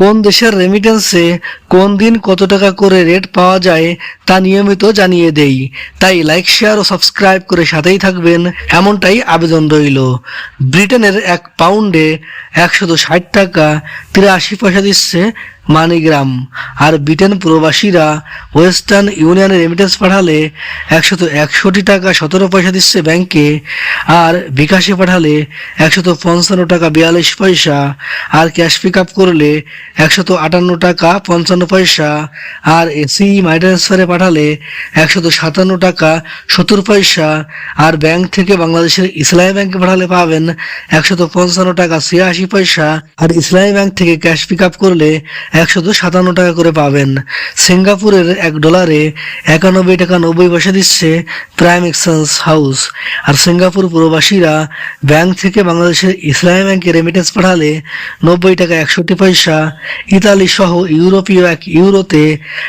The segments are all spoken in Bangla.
কোন দেশের রেমিটেন্সে কোন দিন কত টাকা করে রেট পাওয়া যায় তা নিয়মিত জানিয়ে দেই। তাই লাইক শেয়ার ও সাবস্ক্রাইব করে সাথেই থাকবেন। এমনটাই আবেদন রইল। ব্রিটেনের এক পাউন্ডে একশত ষাট টাকা, তিরাশি পয়সা দিচ্ছে মানিগ্রাম। আর ব্রিটেন প্রবাসীরা ওয়েস্টার্ন ইউনিয়নে রেমিটেন্স পাঠালে একশত একষট্টি টাকা, সতেরো পয়সা দিচ্ছে ব্যাংকে। আর বিকাশে পাঠালে একশত পঞ্চান্ন টাকা, বিয়াল্লিশ পয়সা। আর ক্যাশ পিক আপ করলে একশত আটান্ন টাকা, পঞ্চান্ন পয়সা। আর এসি মাই ট্রান্সফারে পাঠালে একশত সাতান্ন টাকা, সত্তর পয়সা। আর ব্যাংক থেকে বাংলাদেশের ইসলামী ব্যাংকে পাঠালে পাবেন একশত পঞ্চান্ন টাকা, ছিয়াশি পয়সা। আর ইসলামী ব্যাংক থেকে ক্যাশ পিক আপ করলে একশত সাতান্ন টাকা করে পাবেন। সিঙ্গাপুরের এক ডলারে একানব্বই টাকা নব্বই পয়সা দিচ্ছে প্রাইম এক্সচেঞ্জ হাউস। আর সিঙ্গাপুর প্রবাসীরা ব্যাংক থেকে বাংলাদেশের ইসলামী ব্যাংকে রেমিটেন্স পাঠালে নব্বই টাকা একষট্টি পয়সা। ইতালি সহ ইউরোপীয় এক ইউরোতে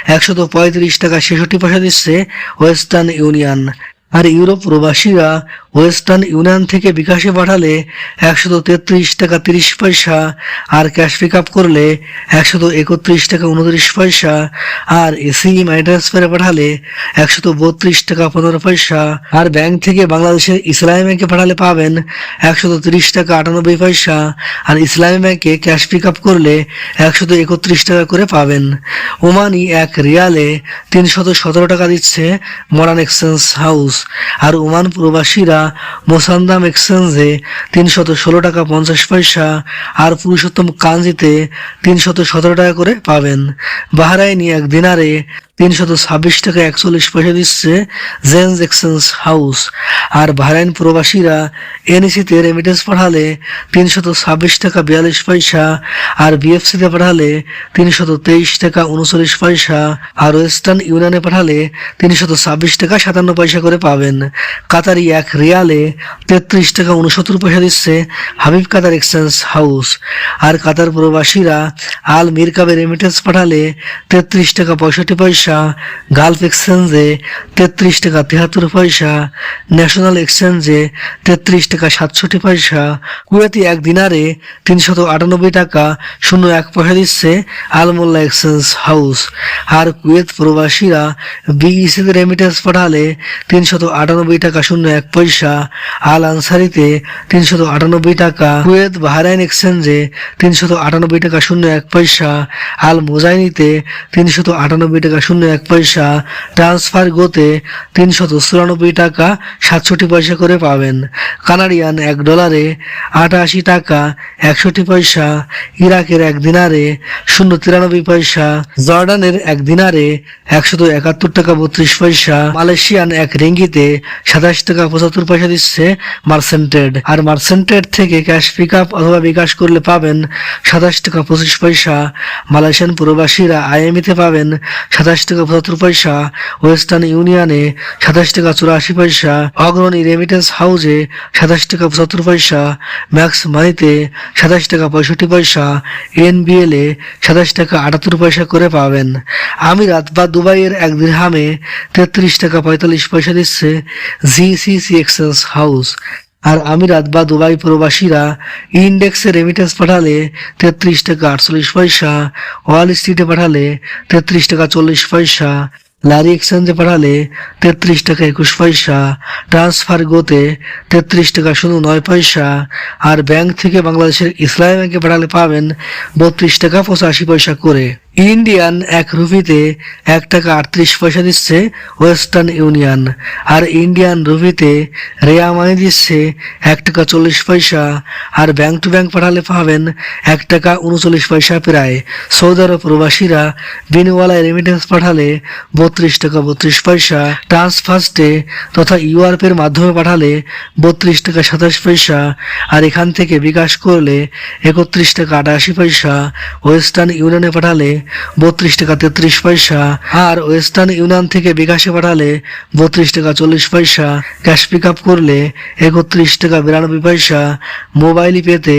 একশত পঁয়ত্রিশ টাকা ছেষট্টি পয়সা দিচ্ছে ওয়েস্টার্ন ইউনিয়ন। আর ইউরোপ প্রবাসীরা ওয়েস্টার্ন ইউনিয়ন থেকে বিকাশে পাঠালে একশত তেত্রিশ টাকা তিরিশ পয়সা, আর ক্যাশ পিক আপ করলে একশত একত্রিশ টাকা উনত্রিশ পয়সা, আর এসি মানি ট্রান্সফারে পাঠালে একশত বত্রিশ টাকা পনেরো পয়সা, আর ব্যাংক থেকে বাংলাদেশের ইসলামী ব্যাংকে পাঠালে পাবেন একশত তিরিশ টাকা আটানব্বই পয়সা, আর ইসলামী ব্যাংকে ক্যাশ পিক আপ করলে একশত একত্রিশ টাকা করে পাবেন। ওমানি এক রিয়ালে তিনশত সতেরো টাকা দিচ্ছে মডার্ন এক্সচেঞ্জ হাউস। আর ওমান প্রবাসীরা মোসান্দাম এক্সচেঞ্জে তিনশত ষোলো টাকা পঞ্চাশ পয়সা আর পুরুষোত্তম কাঞ্জিতে তিনশত সতেরো টাকা করে পাবেন। বাহারাইনি এক দিনারে তিনশত ছাব্বিশ টাকা একচল্লিশ পয়সা দিচ্ছে জেন্স এক্সচেঞ্জ হাউস। আর বাহরাইন প্রবাসীরা এনএসিতে রেমিটেন্স পাঠালে তিনশত ছাব্বিশ টাকা বিয়াল্লিশ পয়সা, আর বিএফসিতে পাঠালে তিনশত তেইশ টাকা উনচল্লিশ পয়সা, আর ওয়েস্টার্ন ইউনিয়নে পাঠালে তিনশত ছাব্বিশ টাকা সাতান্ন পয়সা করে পাবেন। কাতারি এক রিয়ালে তেত্রিশ টাকা উনসত্তর পয়সা দিচ্ছে হাবিব কাতার এক্সচেঞ্জ হাউস। আর কাতার প্রবাসীরা আল মিরকাবে রেমিটেন্স পাঠালে তেত্রিশ টাকা পঁয়ষট্টি পয়সা গালফ এক্সচেঞ্জে তেত্রিশ টাকা তিয়াত্তর পয়সা ন্যাশনাল এক্সচেঞ্জে তেত্রিশ টাকা সাতষট্টি পয়সা, কুয়েতি এক দিনারে তিনশত আটানব্বই টাকা শূন্য এক পয়সা দিচ্ছে আলমোল্লা এক্সচেঞ্জ হাউস আর কুয়েত প্রবাসীরা বিইসিতে রেমিটেন্স পাঠালে তিনশত আটানব্বই টাকা শূন্য এক পয়সা, আল আনসারিতে তিনশত আটানব্বই টাকা, কুয়েত বাহরাইন এক্সচেঞ্জে তিনশত আটানব্বই টাকা শূন্য এক পয়সা, আল মোজাইনিতে তিনশত আটানব্বই টাকা শূন্য এক পয়সা ট্রান্সফার গোতে তিনশত চুরানব্বই টাকা সাতষট্টি পয়সা করে পাবেন। কানাডিয়ান এক ডলারে আটাশি টাকা, একষট্টি পয়সা, ইরাকের এক দিনারে শূন্য তিরানব্বই পয়সা, জর্ডানের এক দিনারে একশত একাত্তর টাকা বত্রিশ পয়সা, মালয়েশিয়ান এক রিঙ্গিতে সাতাশ টাকা পঁচাত্তর পয়সা দিচ্ছে মার্সেন্টেড আর মার্সেন্টেড থেকে ক্যাশ পিক আপ অথবা বিকাশ করলে পাবেন সাতাশ টাকা পঁচিশ পয়সা। মালয়েশিয়ান প্রবাসীরা আইএমইতে পাবেন সাতাশ টাকা পঁচাত্তর পয়সা, ওয়েস্টার্ন ইউনিয়নে সাতাশ টাকা চুরাশি পয়সা, অগ্রণী রেমিটেন্স হাউসে সাতাশ টাকা পঁচাত্তর পয়সা ম্যাক্স মানিতে সাতাশ টাকা পঁয়ষট্টি পয়সা এনবিএল এ সাতাশ টাকা আটাত্তর পয়সা করে পাবেন। আমিরাত বা দুবাইয়ের এক দিরহামে তেত্রিশ টাকা পঁয়তাল্লিশ পয়সা দিচ্ছে জিসিসি এক্সচেঞ্জ হাউস আর আমিরাত বা দুবাই প্রবাসীরা ইন্ডেক্সে রেমিটেন্স পাঠালে তেত্রিশ টাকা আটচল্লিশ পয়সা ওয়াল স্ট্রিটে পাঠালে তেত্রিশ টাকা চল্লিশ পয়সা লারি এক্সচেঞ্জে পাঠালে তেত্রিশ টাকা একুশ পয়সা ট্রান্সফার গোতে তেত্রিশ টাকা শুধু নয় পয়সা, আর ব্যাংক থেকে বাংলাদেশের ইসলামী ব্যাংকে পাঠালে পাবেন বত্রিশ টাকা পঁচাশি পয়সা করে। ইন্ডিয়ান এক রুপিতে এক টাকা আটত্রিশ পয়সা দিচ্ছে ওয়েস্টার্ন ইউনিয়ন, আর ইন্ডিয়ান রুপিতে রেয়া মানি দিচ্ছে এক টাকা চল্লিশ পয়সা, আর ব্যাংক টু ব্যাংক পাঠালে পাবেন এক টাকা উনচল্লিশ পয়সা প্রায়। সৌদি আরব প্রবাসীরা বিনিওয়ালায় রেমিটেন্স পাঠালে বত্রিশ টাকা বত্রিশ পয়সা ট্রান্সফার্স্টে তথা ইউআরপের মাধ্যমে পাঠালে বত্রিশ টাকা সাতাশ পয়সা, আর এখান থেকে বিকাশ করলে একত্রিশ টাকা আটাশি পয়সা, ওয়েস্টার্ন ইউনিয়নে পাঠালে বত্রিশ টাকা তেত্রিশ পয়সা। আর ওয়েস্টার্ন ইউনিয়ন থেকে বিকাশে পাঠালে বত্রিশ টাকা চল্লিশ পয়সা। ক্যাশ পিক আপ করলে একত্রিশ টাকা বিরানব্বই পয়সা। মোবাইল পেতে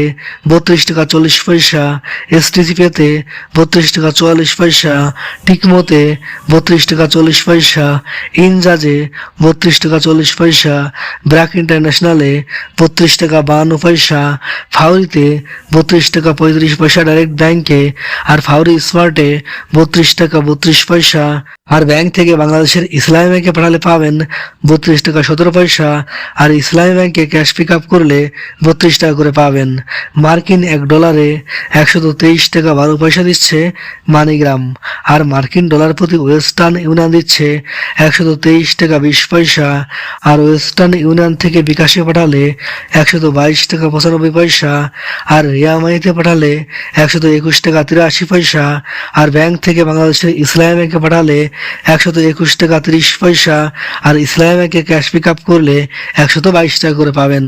বত্রিশ টাকা চল্লিশ পয়সা। এসটিসি পেতে বত্রিশ টাকা চুয়াল্লিশ পয়সা। টিকমোতে বত্রিশ টাকা চল্লিশ পয়সা। ইনজাজে বত্রিশ টাকা চল্লিশ পয়সা। ব্র্যাক ইন্টারন্যাশনালে বত্রিশ টাকা বাহান্ন পয়সা। ফাউরিতে বত্রিশ টাকা পঁয়ত্রিশ পয়সা ডাইরেক্ট ব্যাংকে। আর ফাউরি স্মার্টে বত্রিশ টাকা বত্রিশ পয়সা। আর ব্যাংক থেকে বাংলাদেশের ইসলামী ব্যাংকে পাঠালে পাবেন বত্রিশ টাকা সতেরো পয়সা। আর ইসলামী ব্যাংকে ক্যাশ পিক আপ করলে বত্রিশ টাকা করে পাবেন। মার্কিন এক ডলারে একশত তেইশ টাকা বারো পয়সা দিচ্ছে মানিগ্রাম। আর মার্কিন ডলার প্রতি ওয়েস্টার্ন ইউনিয়ন দিচ্ছে একশত তেইশ টাকা বিশ পয়সা। আর ওয়েস্টার্ন ইউনিয়ন থেকে বিকাশে পাঠালে একশত বাইশ টাকা পঁচানব্বই পয়সা। আর রিয়ামাইতে পাঠালে একশত একুশ টাকা তিরাশি পয়সা। আর ব্যাংক থেকে বাংলাদেশের ইসলাম ব্যাংকে পাঠালে একশত একুশ টাকা ত্রিশ পয়সা, আর ইসলাম ব্যাংকে ক্যাশ পিক আপ করলে একশত বাইশ টাকা করে পাবেন।